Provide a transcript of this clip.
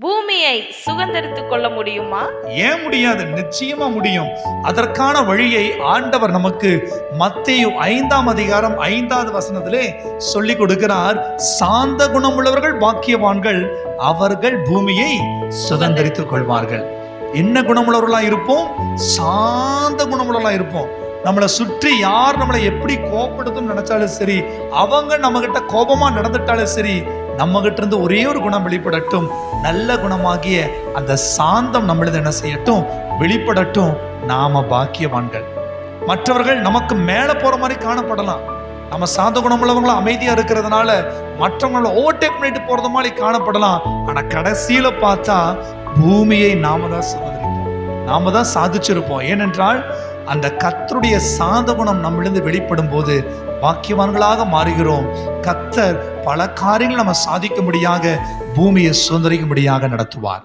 பூமியை சுதந்திரித்துக் கொள்ள முடியுமா? ஏன் முடியாது? நிச்சயமா முடியும். அதற்கான வழியை ஆண்டவர் நமக்கு மத்தேயு ஐந்தாம் அதிகாரம் ஐந்தாவது வசனத்திலே சொல்லி கொடுக்கிறார். சாந்த குணமுள்ளவர்கள் பாக்கியவான்கள் அவர்கள் பூமியை சுதந்திரித்துக் கொள்வார்கள். என்ன குணமுள்ளவர்களா இருப்போம்? சாந்த குணமுள்ளவர்களா இருப்போம். நம்மளை சுற்றி யார் நம்மளை எப்படி கோபப்படுத்தும் நினைச்சாலும் சரி அவங்க நம்ம கிட்ட கோபமா நடந்துட்டாலும் சரி நம்மகிட்ட இருந்து ஒரே ஒரு குணம் வெளிப்படட்டும். நல்ல குணமாகிய அந்த சாந்தம் நம்மளது என்ன செய்யட்டும்? வெளிப்படட்டும். நாம பாக்கியவான்கள். மற்றவர்கள் நமக்கு மேல போற மாதிரி காணப்படலாம். நம்ம சாந்த குணமுள்ளவங்களும் அமைதியா இருக்கிறதுனால மற்றவங்கள ஓவர்டேக் பண்ணிட்டு போறது மாதிரி காணப்படலாம். ஆனா கடைசியில பார்த்தா பூமியை நாம தான் சுதந்திரிப்போம் நாம தான் சாதிச்சிருப்போம். ஏனென்றால் அந்த கத்தருடைய சாந்த குணம் நம்மளிருந்து வெளிப்படும் போது பாக்கியவான்களாக மாறுகிறோம். கத்தர் பல காரியங்கள் நம்ம சாதிக்கும்படியாக பூமியை சுதந்திரிக்கும்படியாக நடத்துவார்.